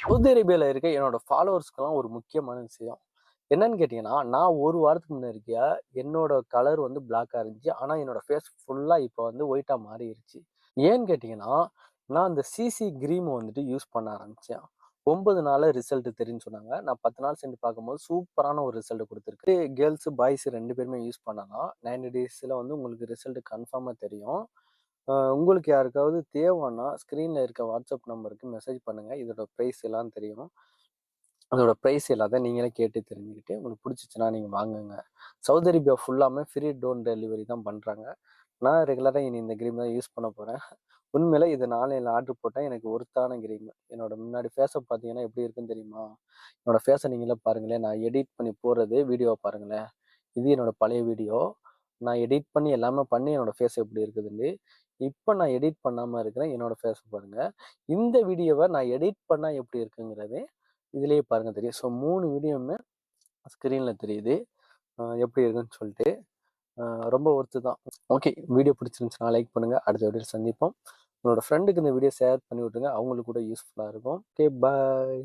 Saudi அரேபியாவில் இருக்க என்னோட ஃபாலோவர்ஸ்க்கெல்லாம் ஒரு முக்கியமான விஷயம். என்னன்னு கேட்டிங்கன்னா நான் ஒரு வாரத்துக்கு முன்னே என்னோட கலர் வந்து பிளாக்காக இருந்துச்சு. ஆனால் என்னோட ஃபேஸ் ஃபுல்லாக இப்போ வந்து ஒயிட்டாக மாறிடுச்சு ஏன்னு கேட்டிங்கன்னா நான் அந்த சிசி கிரீம் வந்துட்டு யூஸ் பண்ண ஆரம்பித்தேன் ஒன்பது நாள் ரிசல்ட் தெரியும்னு சொன்னாங்க. நான் பத்து நாள் சென்று பார்க்கும்போது சூப்பரான ஒரு ரிசல்ட் கொடுத்துருக்கு. கேர்ள்ஸு பாய்ஸ் ரெண்டு பேருமே யூஸ் பண்ணலாம். நைன்டி டேஸில் வந்து உங்களுக்கு ரிசல்ட் கன்ஃபார்மாக தெரியும். உங்களுக்கு யாருக்காவது தேவைன்னா ஸ்க்ரீனில் இருக்க வாட்ஸ்அப் நம்பருக்கு மெசேஜ் பண்ணுங்கள் இதோட ப்ரைஸ் எல்லாம் தெரியும். அதோட ப்ரைஸ் எல்லாத்தையும் நீங்களே கேட்டு தெரிஞ்சுக்கிட்டு உங்களுக்கு பிடிச்சிச்சுன்னா நீங்கள் வாங்குங்க. சவுதி அரேபியா ஃபுல்லாமே ஃப்ரீ டோன் டெலிவரி தான் பண்ணுறாங்க நான் ரெகுலராக இனி இந்த க்ரீம் தான் யூஸ் பண்ண போகிறேன் உண்மையில இது ஆன்லைனில் ஆர்டர் போட்டேன். எனக்கு ஒருத்தான க்ரீம் என்னோட முன்னாடி ஃபேஸை பார்த்தீங்கன்னா எப்படி இருக்குன்னு தெரியுமா? என்னோட ஃபேஸை நீங்களே பாருங்களேன். நான் எடிட் பண்ணி போடுறது வீடியோவை பாருங்களேன். இது என்னோட பழைய வீடியோ நான் எடிட் பண்ணி எல்லாமே பண்ணி என்னோட ஃபேஸ் எப்படி இருக்குதுன்னு இப்போ நான் எடிட் பண்ணாமல் இருக்கிறேன். என்னோட ஃபேஸ் பாருங்கள் இந்த வீடியோவை நான் எடிட் பண்ணால் எப்படி இருக்குங்கிறது இதுலேயே பாருங்கள் தெரியும். ஸோ மூணு வீடியோவுமே ஸ்க்ரீனில் தெரியுது. எப்படி இருக்குன்னு சொல்லிட்டு. ரொம்ப ஒர்த்து தான். ஓகே வீடியோ பிடிச்சிருந்துச்சுன்னா லைக் பண்ணுங்கள் அடுத்த வீடியோ சந்திப்போம். உங்களோட ஃப்ரெண்டுக்கு இந்த வீடியோ ஷேர் பண்ணி விட்டுருங்க. அவங்களுக்கு கூட யூஸ்ஃபுல்லாக இருக்கும். Okay bye